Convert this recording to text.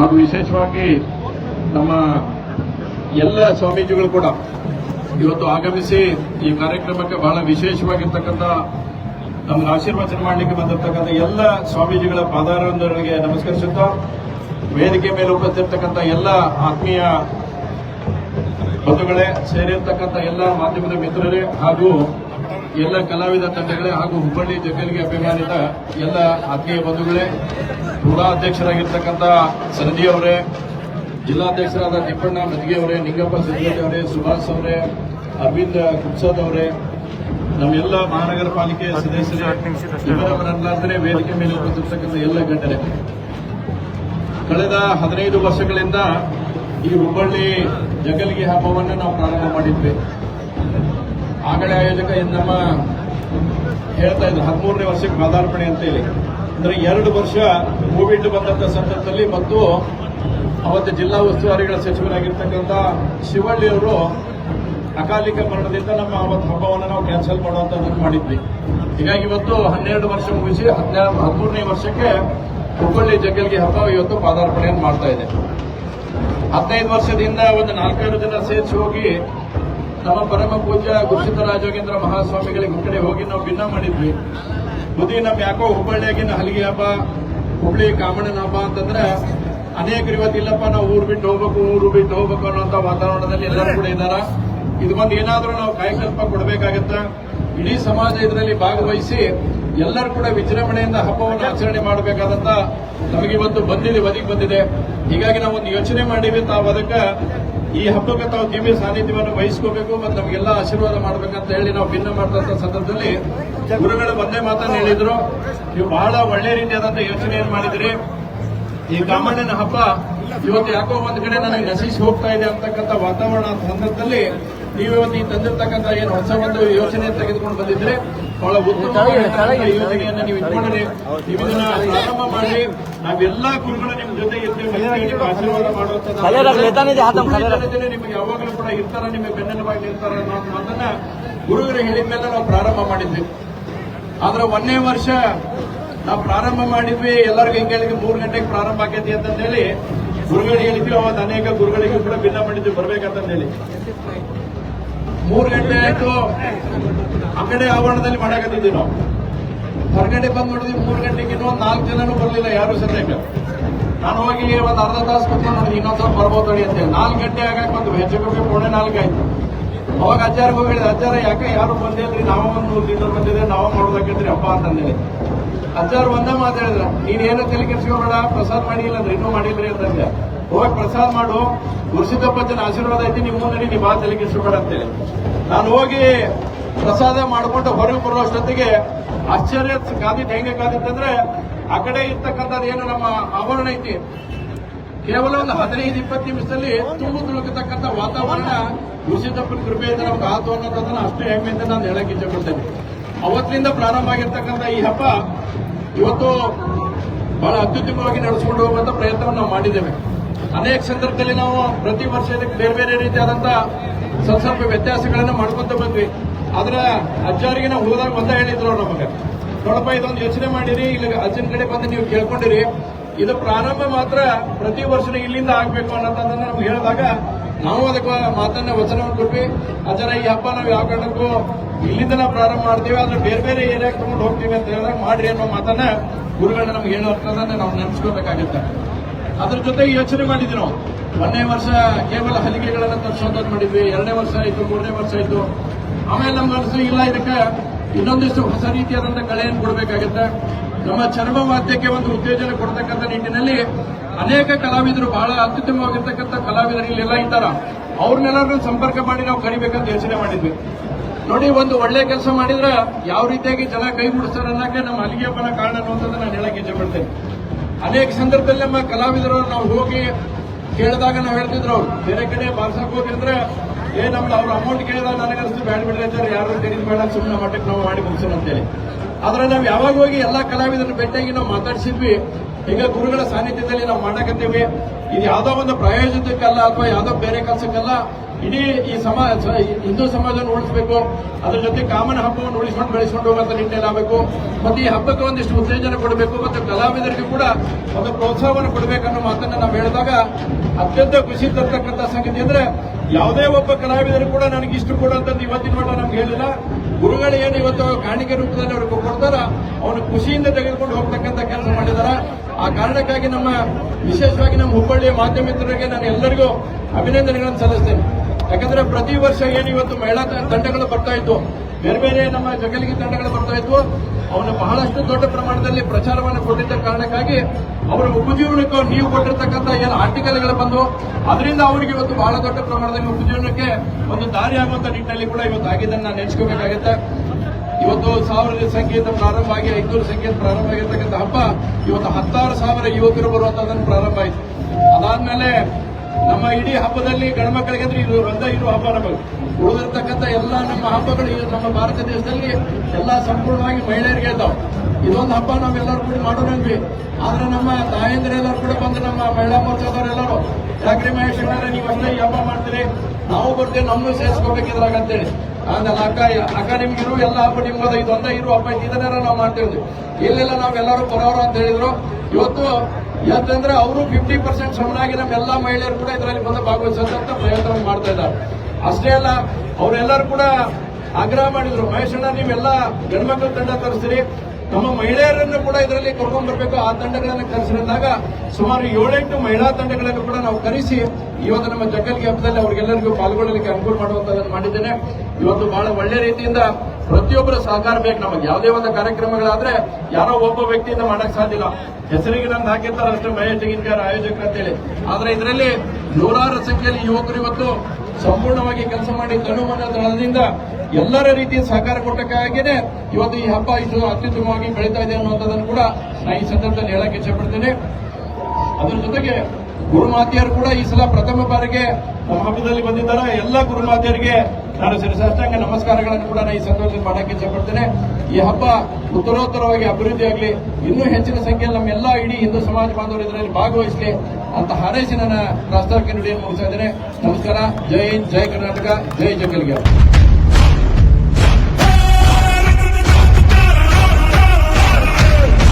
ಹಾಗೂ ವಿಶೇಷವಾಗಿ ನಮ್ಮ ಎಲ್ಲ ಸ್ವಾಮೀಜಿಗಳು ಕೂಡ ಇವತ್ತು ಆಗಮಿಸಿ ಈ ಕಾರ್ಯಕ್ರಮಕ್ಕೆ ಬಹಳ ವಿಶೇಷವಾಗಿರ್ತಕ್ಕಂಥ ನಮ್ಗೆ ಆಶೀರ್ವಚನ ಮಾಡಲಿಕ್ಕೆ ಬಂದಿರತಕ್ಕಂಥ ಎಲ್ಲ ಸ್ವಾಮೀಜಿಗಳ ಪಾದಾರಗಳಿಗೆ ನಮಸ್ಕರಿಸುತ್ತಾ ವೇದಿಕೆ ಮೇಲೆ ಉಪಸ್ಥಿರ್ತಕ್ಕಂಥ ಎಲ್ಲ ಆತ್ಮೀಯ ಬಂಧುಗಳೇ ಸೇರಿರ್ತಕ್ಕಂಥ ಎಲ್ಲ ಮಾಧ್ಯಮದ ಮಿತ್ರರೇ ಹಾಗೂ ಎಲ್ಲ ಕಲಾವಿದ ತಂಡಗಳೇ ಹಾಗೂ ಹುಬ್ಬಳ್ಳಿ ಜಗಲ್ಗೆ ಅಭಿಮಾನಿತ ಎಲ್ಲ ಆತ್ಮೀಯ ಬಂಧುಗಳೇ ಕೂಡ ಅಧ್ಯಕ್ಷರಾಗಿರ್ತಕ್ಕಂಥ ಸರದಿ ಅವರೇ ಜಿಲ್ಲಾಧ್ಯಕ್ಷರಾದ ತಿಪ್ಪಣ್ಣ ಮದ್ಗೆ ಅವರೇ ನಿಂಗಪ್ಪ ಸಿದ್ದಗಟ್ಟಿ ಅವರೇ ಸುಭಾಷ್ ಅವರೇ ಅರವಿಂದ್ ಕುಪ್ಸದ್ ಅವರೇ ನಮ್ಮೆಲ್ಲ ಮಹಾನಗರ ಪಾಲಿಕೆ ಸದಸ್ಯರೇ ಇವರವರಲ್ಲಾದರೆ ವೇದಿಕೆ ಮೇಲೆ ಬಂದಿರತಕ್ಕಂಥ ಎಲ್ಲ ಗಣ್ಯರೇ ಕಳೆದ ಹದಿನೈದು ವರ್ಷಗಳಿಂದ ಈ ಹುಬ್ಬಳ್ಳಿ ಜಗಲಿಗೆ ಹಬ್ಬವನ್ನು ನಾವು ಪ್ರಾರಂಭ ಮಾಡಿದ್ವಿ. ಆಗಲೇ ಆಯೋಜಕ ಎಂದು ನಮ್ಮ ಹೇಳ್ತಾ ಇದ್ರು, ಹದಿಮೂರನೇ ವರ್ಷಕ್ಕೆ ಪಾದಾರ್ಪಣೆ ಅಂತೇಳಿ ಅಂದ್ರೆ ಎರಡು ವರ್ಷ ಕೋವಿಡ್ ಬಂದಂತ ಸಂದರ್ಭದಲ್ಲಿ ಮತ್ತು ಅವತ್ತು ಜಿಲ್ಲಾ ಉಸ್ತುವಾರಿಗಳ ಸಚಿವರಾಗಿರ್ತಕ್ಕಂಥ ಶಿವಳ್ಳಿ ಅವರು ಅಕಾಲಿಕ ಮರಣದಿಂದ ನಮ್ಮ ಅವತ್ತು ಹಬ್ಬವನ್ನು ನಾವು ಕ್ಯಾನ್ಸಲ್ ಮಾಡುವಂತ ಮಾಡಿದ್ವಿ. ಹೀಗಾಗಿ ಇವತ್ತು ಹನ್ನೆರಡು ವರ್ಷ ಮುಗಿಸಿ ಹದಿನಾರು, ಹದಿಮೂರನೇ ವರ್ಷಕ್ಕೆ ಹುಬ್ಬಳ್ಳಿ ಜಗ್ಗಲ್ಗೆ ಹಬ್ಬ ಇವತ್ತು ಪಾದಾರ್ಪಣೆಯನ್ನು ಮಾಡ್ತಾ ಇದೆ. ಹದಿನೈದು ವರ್ಷದಿಂದ ಒಂದು ನಾಲ್ಕೈದು ಜನ ಸೇರಿಸಿ ಹೋಗಿ ನಮ್ಮ ಪರಮ ಪೂಜ್ಯ ಗುರುಸಿದ್ಧ ರಾಜೋಗೇಂದ್ರ ಮಹಾಸ್ವಾಮಿಗಳಿಗೆ ಕಡೆ ಹೋಗಿ ನಾವು ಭಿನ್ನ ಮಾಡಿದ್ವಿ. ಬುದ್ಧಿ ನಮ್ ಯಾಕೋ ಹುಬ್ಬಳ್ಳಿಯಾಗಿನ ಹಲಿಗೆ ಹಬ್ಬ ಹುಬ್ಳಿ ಕಾಮಣ್ಣನ ಹಬ್ಬ ಅಂತಂದ್ರೆ ಅನೇಕರು ಇವತ್ತಿಲ್ಲಪ್ಪ ನಾವು ಊರು ಬಿಟ್ಟು ಹೋಗ್ಬೇಕು, ಊರು ಬಿಟ್ಟು ಹೋಗ್ಬೇಕು ಅನ್ನೋಂಥ ವಾತಾವರಣದಲ್ಲಿ ಎಲ್ಲರೂ ಕೂಡ ಇದ್ದಾರ. ಇದಕ್ಕೊಂದು ಏನಾದರೂ ನಾವು ಕಾಯಕಲ್ಪ ಕೊಡಬೇಕಾಗತ್ತ. ಇಡೀ ಸಮಾಜ ಇದರಲ್ಲಿ ಭಾಗವಹಿಸಿ ಎಲ್ಲರೂ ಕೂಡ ವಿಜೃಂಭಣೆಯಿಂದ ಹಬ್ಬವನ್ನು ಆಚರಣೆ ಮಾಡಬೇಕಾದಂತ ನಮಗೆ ಇವತ್ತು ಬಂದಿದೆ, ಬದಿಗೆ ಬಂದಿದೆ. ಹೀಗಾಗಿ ನಾವು ಒಂದು ಯೋಚನೆ ಮಾಡಿವಿ ತಾವು ಅದಕ್ಕೆ. ಈ ಹಬ್ಬಕ್ಕೆ ತಾವು ದಿವ್ಯ ಸಾನ್ನಿಧ್ಯವನ್ನು ವಹಿಸ್ಕೋಬೇಕು ಮತ್ತು ನಮಗೆಲ್ಲ ಆಶೀರ್ವಾದ ಮಾಡಬೇಕಂತ ಹೇಳಿ ನಾವು ಭಿನ್ನ ಮಾಡಿದಂಥ ಸಂದರ್ಭದಲ್ಲಿ ಗುರುಗಳು ಒಂದೇ ಮಾತನ್ನು ಹೇಳಿದರು. ನೀವು ಬಹಳ ಒಳ್ಳೆಯ ರೀತಿಯಾದಂತ ಯೋಚನೆಯನ್ನು ಮಾಡಿದ್ರಿ. ಈ ಕಾಮಣ್ಣನ ಹಬ್ಬ ಇವತ್ತು ಯಾಕೋ ಒಂದು ಕಡೆ ನನಗೆ ನಶಿಸಿ ಹೋಗ್ತಾ ಇದೆ ಅಂತಕ್ಕಂಥ ವಾತಾವರಣ ಸಂದರ್ಭದಲ್ಲಿ ನೀವು ಇವತ್ತು ಈ ತಂದಿರ್ತಕ್ಕಂಥ ಏನು ಹೊಸ ಒಂದು ಯೋಚನೆ ತೆಗೆದುಕೊಂಡು ಬಂದಿದ್ರೆ ಬಹಳ ಉತ್ತಮ ನೀವು ನೀವು ಇದನ್ನ ಪ್ರಾರಂಭ ಮಾಡಿ. ನಾವೆಲ್ಲ ಗುರುಗಳು ನಿಮ್ ಜೊತೆ ಇರ್ತೀವಿ ಆಶೀರ್ವಾದ ಮಾಡುವಂತ ನಿಮಗೆ ಯಾವಾಗಲೂ ಕೂಡ ಇರ್ತಾರ ನಿಮಗೆ ಬೆನ್ನೆಲುಬಾಗಿ ಇರ್ತಾರ ಅನ್ನೋ ಮಾತನ್ನ ಗುರುಗಳು ಹೇಳಿದ ಮೇಲೆ ನಾವು ಪ್ರಾರಂಭ ಮಾಡಿದ್ವಿ. ಆದ್ರೆ ಒಂದೇ ವರ್ಷ ನಾವು ಪ್ರಾರಂಭ ಮಾಡಿದ್ವಿ. ಎಲ್ಲರಿಗೂ ಹಿಂಗೆ ಹೇಳಿದ್ವಿ ಮೂರು ಗಂಟೆಗೆ ಪ್ರಾರಂಭ ಆಗೈತಿ ಅಂತಂದೇಳಿ ಗುರುಗಳಿಗೆ ಹೇಳಿದ್ವಿ. ಅವತ್ತು ಅನೇಕ ಗುರುಗಳಿಗೂ ಕೂಡ ಭಿನ್ನ ಮಾಡಿದ್ವಿ ಬರ್ಬೇಕಂತಂದೇಳಿ. ಮೂರು ಗಂಟೆ ಆಯ್ತು. ಅಂಗಡಿ ಆವರಣದಲ್ಲಿ ಮಾಡಾಕತ್ತಿದ್ದೀವಿ ನಾವು. ಹೊರಗಡೆ ಬಂದ್ ನೋಡಿದ್ವಿ ಮೂರು ಗಂಟೆಗೆ ಇನ್ನೊಂದು ನಾಲ್ಕು ಜನನೂ ಬರಲಿಲ್ಲ, ಯಾರು ಸದ್ಯಕ್ಕೆ. ನಾನು ಹೋಗಿ ಒಂದು ಅರ್ಧ ತಾಸು ಕುತ್ಕೊಂಡು ನೋಡಿದ್ವಿ, ಇನ್ನೊಂದ್ ಸ್ವಲ್ಪ ಬರ್ಬೋದು ಅಂತ ನಾಲ್ಕು ಗಂಟೆ ಆಗಕ್ಕೆ ಬಂದು ಹೆಚ್ಚು ಕಮ್ಮಿ ಪೂರ್ಣೆ ನಾಲ್ಕು ಆಯ್ತು. ಅವಾಗ ಅಜ್ಜಾರಿಗೆ ಹೋಗಿ ಹೇಳಿದ ಅಜ್ಜಾರ, ಯಾಕೆ ಯಾರು ಬಂದಿಲ್ರಿ ನಾವು ಒಂದು ನೂರು ಲೀಟರ್ ಬಂದಿದ್ರೆ ನಾವು ಅಪ್ಪ ಅಂತ ಅಂತಂದೇಳಿ ಅಜ್ಜಾರು ಒಂದೇ ಮಾತಾಡಿದ್ರ ನೀನೇನು ತಲೆ ಕೆಡ್ಸ್ಕೊಬೇಡ, ಪ್ರಸಾದ ಮಾಡಿಲ್ಲ ಅಂದ್ರೆ ಇನ್ನೂ ಮಾಡಿಲ್ರಿ? ಅಂತಂದೆ ಹೋಗಿ ಪ್ರಸಾದ ಮಾಡು. ಗುರುಸಿದ್ದಪ್ಪನ ಆಶೀರ್ವಾದ ಐತಿ ನಿಮ್ಮ ಮುಂದೆ ನೀವು ಬಾ ತಲೆ ಕೆಡ್ಸ್ಕೊಬೇಡ ಅಂತೇಳಿ. ನಾನು ಹೋಗಿ ಪ್ರಸಾದ ಮಾಡಿಕೊಂಡು ಹೊರಗೆ ಬರೋ ಅಷ್ಟೊತ್ತಿಗೆ ಆಶ್ಚರ್ಯ ಕಾದಿತ್ತು ಹೆಂಗೆ ಕಾದಿತ್ತಂದ್ರೆ ಆ ಕಡೆ ಇರ್ತಕ್ಕಂಥದ್ದು ಏನು ನಮ್ಮ ಆವರಣ ಐತಿ. ಕೇವಲ ಒಂದು ಹದಿನೈದು, ಇಪ್ಪತ್ತು ನಿಮಿಷದಲ್ಲಿ ತುಂಬು ತುಳುಕತಕ್ಕಂಥ ವಾತಾವರಣ ಗುರುಸಿದ್ದಪ್ಪನ ಕೃಪೆಯಿಂದ ನಮ್ಗೆ ಆತು ಅನ್ನೋದನ್ನ ಅಷ್ಟೇ ಹೆಮ್ಮೆಯಿಂದ ನಾನು ಹೇಳಕ್ಕೆ ಇಷ್ಟಪಡ್ತೇನೆ ಅವತ್ತಿನಿಂದ ಪ್ರಾರಂಭ ಆಗಿರ್ತಕ್ಕಂಥ ಈ ಹಬ್ಬ ಇವತ್ತು ಬಹಳ ಅತ್ಯುತ್ತಮವಾಗಿ ನಡೆಸಿಕೊಂಡು ಹೋಗುವಂತ ಪ್ರಯತ್ನವನ್ನು ನಾವು ಮಾಡಿದ್ದೇವೆ. ಅನೇಕ ಸಂದರ್ಭದಲ್ಲಿ ನಾವು ಪ್ರತಿ ವರ್ಷ ಇದಕ್ಕೆ ಬೇರೆ ಬೇರೆ ರೀತಿಯಾದಂತ ಸ್ವಲ್ಪ ಸ್ವಲ್ಪ ವ್ಯತ್ಯಾಸಗಳನ್ನ ಮಾಡ್ಕೊಂತ ಬಂದ್ವಿ. ಆದ್ರೆ ಅಜ್ಜಾರಿಗೆ ನಾವು ಹೋದಾಗ ಒಂದ ಹೇಳಿದ್ರು ಅವ್ರು ನಮಗೆ. ನೋಡಪ್ಪ, ಇದೊಂದು ಯೋಚನೆ ಮಾಡಿರಿ, ಇಲ್ಲಿ ಅಜ್ಜನ ಕಡೆ ಬಂದು ನೀವು ಕೇಳ್ಕೊಂಡಿರಿ. ಇದು ಪ್ರಾರಂಭ ಮಾತ್ರ ಪ್ರತಿ ವರ್ಷ ಇಲ್ಲಿಂದ ಆಗ್ಬೇಕು ಅನ್ನೋದನ್ನ ನಮ್ಗೆ ಹೇಳಿದಾಗ ನಾವು ಅದಕ್ಕೆ ಮಾತನ್ನ ವಚನವನ್ನು ಕೊಟ್ವಿ. ಅದರ ಈ ಹಬ್ಬ ನಾವು ಯಾವ ಕಾರಣಕ್ಕೂ ಇಲ್ಲಿಂದ ನಾವು ಪ್ರಾರಂಭ ಮಾಡ್ತೀವಿ, ಆದ್ರೆ ಬೇರೆ ಬೇರೆ ಏರಿಯಾಗೆ ತಗೊಂಡು ಹೋಗ್ತೀವಿ ಅಂತ ಹೇಳಿದಾಗ ಮಾಡ್ರಿ ಅನ್ನೋ ಮಾತನ್ನ ಗುರುಗಳನ್ನ ನಮ್ಗೆ ಹೇಳೋ ಅರ್ಥದನ್ನ ನಾವು ನೆನೆಸ್ಕೋಬೇಕಾಗುತ್ತೆ ಅದ್ರ ಜೊತೆಗೆ ಯೋಚನೆ ಮಾಡಿದ್ವಿ ನಾವು. ಒಂದನೇ ವರ್ಷ ಕೇವಲ ಹಲಿಕೆಗಳನ್ನ ತರಿಸೋದನ್ನ ಮಾಡಿದ್ವಿ, ಎರಡನೇ ವರ್ಷ ಆಯ್ತು, ಮೂರನೇ ವರ್ಷ ಆಯ್ತು. ಆಮೇಲೆ ನಮ್ಗೆ ಅನಿಸ್ತು ಇಲ್ಲ, ಇದಕ್ಕೆ ಇನ್ನೊಂದಿಷ್ಟು ಹೊಸ ರೀತಿಯಾದಂತಹ ಕಳೆಯನ್ನು ಕೊಡಬೇಕಾಗುತ್ತೆ. ನಮ್ಮ ಚರ್ಮ ವಾದ್ಯಕ್ಕೆ ಒಂದು ಉತ್ತೇಜನ ಕೊಡ್ತಕ್ಕಂಥ ನಿಟ್ಟಿನಲ್ಲಿ ಅನೇಕ ಕಲಾವಿದರು ಬಹಳ ಅತ್ಯುತ್ತಮವಾಗಿರ್ತಕ್ಕಂಥ ಕಲಾವಿದರು ಇಲ್ಲೆಲ್ಲ ಇದ್ದಾರ. ಅವ್ರನ್ನೆಲ್ಲರೂ ಸಂಪರ್ಕ ಮಾಡಿ ನಾವು ಕರಿಬೇಕಂತ ಯೋಚನೆ ಮಾಡಿದ್ವಿ. ನೋಡಿ, ಒಂದು ಒಳ್ಳೆ ಕೆಲಸ ಮಾಡಿದ್ರೆ ಯಾವ ರೀತಿಯಾಗಿ ಜನ ಕೈ ಮುಡಿಸ್ತಾರೆ ಅನ್ನಕ್ಕೆ ನಮ್ಮ ಅಲ್ಲಿಗೆ ಕಾರಣ ಅನ್ನುವಂಥದ್ದು ನಾನು ಹೇಳಕ್ಕೆ ಇಚ್ಛೆ ಇಷ್ಟಪಡ್ತೇನೆ ಅನೇಕ ಸಂದರ್ಭದಲ್ಲಿ ನಮ್ಮ ಕಲಾವಿದರು ನಾವು ಹೋಗಿ ಕೇಳಿದಾಗ ನಾವು ಹೇಳ್ತಿದ್ರು ಅವ್ರು, ಬೇರೆ ಕಡೆ ಬಾರ್ಸಕ್ ಹೋಗಿದ್ರೆ ಏ, ನಮ್ದು ಅವ್ರ ಅಮೌಂಟ್ ಕೇಳಿದಾಗ ನನಗೆ ಅನಿಸ್ತು ಬ್ಯಾಡ್ ಬಿಡ್ರಿ ಅಂತಾರೆ, ಯಾರು ತೆಗೆದು ಬೇಡ ಸುಮ್ಮನೆ ಮಟ್ಟಕ್ಕೆ ನಾವು ಮಾಡಿ ಮುಗಿಸೋಣ ಅಂತೇಳಿ. ಆದ್ರೆ ನಾವು ಯಾವಾಗ ಹೋಗಿ ಎಲ್ಲಾ ಕಲಾವಿದರನ್ನ ಭೇಟಿಯಾಗಿ ನಾವು ಮಾತಾಡಿಸಿದ್ವಿ, ಈಗ ಗುರುಗಳ ಸಾನ್ನಿಧ್ಯದಲ್ಲಿ ನಾವು ಮಾಡಕತ್ತೀವಿ. ಇದು ಯಾವ್ದೋ ಒಂದು ಪ್ರಾಯೋಜಿತಕ್ಕಲ್ಲ ಅಥವಾ ಯಾವ್ದೋ ಬೇರೆ ಕೆಲಸಕ್ಕಲ್ಲ ಇಡೀ ಈ ಸಮಾಜ ಹಿಂದೂ ಸಮಾಜವನ್ನು ಉಳಿಸಬೇಕು. ಅದ್ರ ಜೊತೆ ಕಾಮನ್ ಹಬ್ಬವನ್ನು ಉಳಿಸ್ಕೊಂಡು ಬೆಳೆಸ್ಕೊಂಡು ಹೋಗುವಂತ ನಿಟ್ಟಿನಲ್ಲಿ ಆಗಬೇಕು. ಮತ್ತೆ ಈ ಹಬ್ಬಕ್ಕೆ ಒಂದಿಷ್ಟು ಉತ್ತೇಜನ ಕೊಡಬೇಕು ಮತ್ತು ಕಲಾವಿದರಿಗೂ ಕೂಡ ಒಂದು ಪ್ರೋತ್ಸಾಹವನ್ನು ಕೊಡಬೇಕನ್ನೋ ಮಾತನ್ನ ನಾವು ಹೇಳಿದಾಗ ಅತ್ಯಂತ ಖುಷಿ ತರ್ತಕ್ಕಂಥ ಸಂಗತಿ ಅಂದ್ರೆ ಯಾವುದೇ ಒಬ್ಬ ಕಲಾವಿದರು ಕೂಡ ನನಗೆ ಇಷ್ಟು ಕೊಡುವಂತದ್ದು ಇವತ್ತಿನ ಮಟ್ಟ ನಮ್ಗೆ ಹೇಳಿಲ್ಲ. ಗುರುಗಳು ಏನು ಇವತ್ತು ಕಾಣಿಕೆ ರೂಪದಲ್ಲಿ ಅವ್ರಿಗೆ ಕೊಡ್ತಾರ, ಅವನು ಖುಷಿಯಿಂದ ತೆಗೆದುಕೊಂಡು ಹೋಗ್ತಕ್ಕಂಥ ಕೆಲಸ ಮಾಡಿದಾರ. ಆ ಕಾರಣಕ್ಕಾಗಿ ನಮ್ಮ, ವಿಶೇಷವಾಗಿ ನಮ್ಮ ಹುಬ್ಬಳ್ಳಿಯ ಮಾಧ್ಯಮ ಮಿತ್ರರಿಗೆ ನಾನು ಎಲ್ಲರಿಗೂ ಅಭಿನಂದನೆಗಳನ್ನು ಸಲ್ಲಿಸ್ತೇನೆ. ಯಾಕಂದ್ರೆ ಪ್ರತಿ ವರ್ಷ ಏನು ಇವತ್ತು ಮಹಿಳಾ ತಂಡಗಳು ಬರ್ತಾ ಇದ್ವು. ಬೇರೆ ಬೇರೆ ನಮ್ಮ ಜಗಲಿಗೆ ತಂಡಗಳು ಬರ್ತಾ ಇದ್ವು. ಅವನು ಬಹಳಷ್ಟು ದೊಡ್ಡ ಪ್ರಮಾಣದಲ್ಲಿ ಪ್ರಚಾರವನ್ನು ಕೊಟ್ಟಿದ್ದ ಕಾರಣಕ್ಕಾಗಿ ಅವರ ಉಪಜೀವನಕ್ಕೆ ನೀವು ಕೊಟ್ಟಿರ್ತಕ್ಕಂಥ ಏನು ಆರ್ಟಿಕಲ್ಗಳು ಬಂದು ಅದರಿಂದ ಅವರಿಗೆ ಇವತ್ತು ಬಹಳ ದೊಡ್ಡ ಪ್ರಮಾಣದಲ್ಲಿ ಉಪಜೀವನಕ್ಕೆ ಒಂದು ದಾರಿ ಆಗುವಂತ ನಿಟ್ಟಿನಲ್ಲಿ ಕೂಡ ಇವತ್ತು ಆಗಿದ್ದನ್ನು ನಾನು ನೆನೆಸ್ಕೋಬೇಕಾಗುತ್ತೆ. ಇವತ್ತು ಸಾವಿರ ಸಂಖ್ಯೆಯಿಂದ ಪ್ರಾರಂಭ ಆಗಿ ಐನೂರು ಸಂಖ್ಯೆಯಿಂದ ಪ್ರಾರಂಭ ಆಗಿರ್ತಕ್ಕಂಥ ಹಬ್ಬ ಇವತ್ತು ಹತ್ತಾರು ಸಾವಿರ ಯುವಕರು ಬರುವಂತದನ್ನು ಪ್ರಾರಂಭ ಆಯಿತು. ಅದಾದ್ಮೇಲೆ ನಮ್ಮ ಇಡೀ ಹಬ್ಬದಲ್ಲಿ ಗಣಮಕ್ಕಳಿಗೆ ಅಂದ್ರೆ ಇದು ಒಂದೇ ಇರುವ ಹಬ್ಬ ನಮಗೆ. ಉಳಿದಿರ್ತಕ್ಕಂಥ ಎಲ್ಲ ನಮ್ಮ ಹಬ್ಬಗಳು ನಮ್ಮ ಭಾರತ ದೇಶದಲ್ಲಿ ಎಲ್ಲ ಸಂಪೂರ್ಣವಾಗಿ ಮಹಿಳೆಯರಿಗೆ ಇದ್ದಾವೆ ಇದೊಂದು ಹಬ್ಬ ನಾವೆಲ್ಲರೂ ಕೂಡ ಮಾಡೋಣಂದ್ವಿ ಆದ್ರೆ ನಮ್ಮ ತಾಯಂದಿರೆಲ್ಲರೂ ಕೂಡ ಬಂದು ನಮ್ಮ ಮಹಿಳಾ ಮೋರ್ಚಾದವರೆಲ್ಲರೂ ಜಾಗ್ರಿ ಮಹೇಶ್ ನೀವು ಅಷ್ಟೇ ಈ ಹಬ್ಬ ಮಾಡ್ತೀರಿ? ನಾವು ಬರ್ತೀವಿ ನಮ್ಮನ್ನು ಸೇರಿಸ್ಕೋಬೇಕಿದ್ರಾಗ ಅಂತೇಳಿ. ಆಮೇಲೆ ಅಕ್ಕ ಅಕ್ಕ ನಿಮ್ಗೆ ಇರು ಎಲ್ಲ ಹಬ್ಬ ನಿಮ್ಗೆ ಇದು ಇರುವ ಇರು ಹಬ್ಬ ಇದನ್ನೆಲ್ಲ ನಾವು ಮಾಡ್ತೇವೆ ಇಲ್ಲೆಲ್ಲ ನಾವೆಲ್ಲರೂ ಬರೋರು ಅಂತ ಹೇಳಿದ್ರು. ಇವತ್ತು ಯಾಕಂದ್ರೆ ಅವರು ಫಿಫ್ಟಿ ಪರ್ಸೆಂಟ್ ಸಮನಾಗಿ ನಮ್ಮ ಎಲ್ಲ ಮಹಿಳೆಯರು ಕೂಡ ಇದರಲ್ಲಿ ಬಂದು ಭಾಗವಹಿಸುವಂತ ಪ್ರಯತ್ನ ಮಾಡ್ತಾ ಇದ್ದಾರೆ. ಅಷ್ಟೇ ಅಲ್ಲ, ಅವರೆಲ್ಲರೂ ಕೂಡ ಆಗ್ರಹ ಮಾಡಿದ್ರು ಮಹೇಶ್ ಅಣ್ಣ ನೀವೆಲ್ಲ ಗಂಡ್ಮಕ್ಳ ತಂಡ ತರಿಸ್ತೀರಿ ನಮ್ಮ ಮಹಿಳೆಯರನ್ನು ಕೂಡ ಇದರಲ್ಲಿ ಕರ್ಕೊಂಡ್ ಬರಬೇಕು. ಆ ತಂಡಗಳನ್ನು ಕರೆಸಿದಾಗ ಸುಮಾರು ಏಳೆಂಟು ಮಹಿಳಾ ತಂಡಗಳನ್ನು ಕೂಡ ನಾವು ಕರೆಸಿ ಇವತ್ತು ನಮ್ಮ ಜಗ್ಗಲ್ಗೆ ಹಬ್ಬದಲ್ಲಿ ಅವ್ರಿಗೆಲ್ಲರಿಗೂ ಪಾಲ್ಗೊಳ್ಳಲಿಕ್ಕೆ ಅನುಕೂಲ ಮಾಡುವಂತದನ್ನು ಮಾಡಿದ್ದೇನೆ. ಇವತ್ತು ಬಹಳ ಒಳ್ಳೆ ರೀತಿಯಿಂದ ಪ್ರತಿಯೊಬ್ಬರ ಸಹಕಾರ ಬೇಕು. ನಮಗೆ ಯಾವುದೇ ಒಂದು ಕಾರ್ಯಕ್ರಮಗಳಾದ್ರೆ ಯಾರೋ ಒಬ್ಬ ವ್ಯಕ್ತಿಯಿಂದ ಮಾಡಕ್ ಸಾಧ್ಯ ಇಲ್ಲ. ಹೆಸರಿಗೆ ನಂದು ಹಾಕಿರ್ತಾರೆ ಅಷ್ಟೇ ಮಹೇಶ್ ತೆಗಿನ್ಕಾರ ಆಯೋಜಕರು ಅಂತೇಳಿ. ಆದ್ರೆ ಇದರಲ್ಲಿ ನೂರಾರು ಸಂಖ್ಯೆಯಲ್ಲಿ ಯುವಕರು ಇವತ್ತು ಸಂಪೂರ್ಣವಾಗಿ ಕೆಲಸ ಮಾಡಿ ತನುಮನ ದಳದಿಂದ ಎಲ್ಲರ ರೀತಿಯ ಸಹಕಾರ ಕೊಟ್ಟಕ್ಕಾಗಿಯೇ ಇವತ್ತು ಈ ಹಬ್ಬ ಇಷ್ಟು ಅತ್ಯುತ್ತಮವಾಗಿ ಬೆಳೀತಾ ಇದೆ ಅನ್ನುವಂಥದ್ದನ್ನು ಕೂಡ ನಾನು ಈ ಸಂದರ್ಭದಲ್ಲಿ ಹೇಳಕ್ಕೆ ಇಷ್ಟಪಡ್ತೇನೆ ಅದರ ಜೊತೆಗೆ ಗುರುಮಾತೆಯರು ಕೂಡ ಈ ಸಲ ಪ್ರಥಮ ಬಾರಿಗೆ ಹಬ್ಬದಲ್ಲಿ ಬಂದಿದ್ದಾರೆ. ಎಲ್ಲ ಗುರುಮಾತೆಯರಿಗೆ ನಾನು ಶಿರಸಾಷ್ಟಾಂಗ ನಮಸ್ಕಾರಗಳನ್ನು ಕೂಡ ನಾನು ಈ ಸಂದರ್ಭದಲ್ಲಿ ಮಾಡಕ್ಕೆ ಇಷ್ಟಪಡ್ತೇನೆ. ಈ ಹಬ್ಬ ಉತ್ತರೋತ್ತರವಾಗಿ ಅಭಿವೃದ್ಧಿಯಾಗಲಿ ಇನ್ನೂ ಹೆಚ್ಚಿನ ಸಂಖ್ಯೆಯಲ್ಲಿ ನಮ್ಮೆಲ್ಲ ಇಡೀ ಹಿಂದೂ ಸಮಾಜ ಬಾಂಧವರು ಇದರಲ್ಲಿ ಭಾಗವಹಿಸಲಿ ಅಂತ ಹಾರೈಸಿ ನನ್ನ ಪ್ರಸ್ತಾವಕ್ಕೆ ನುಡಿಯನ್ನು ಮುಗಿಸ್ತಾ ನಮಸ್ಕಾರ. ಜೈ ಹಿಂದ್, ಜೈ ಕರ್ನಾಟಕ, ಜೈ ಜಂಗಲ್ಗೆ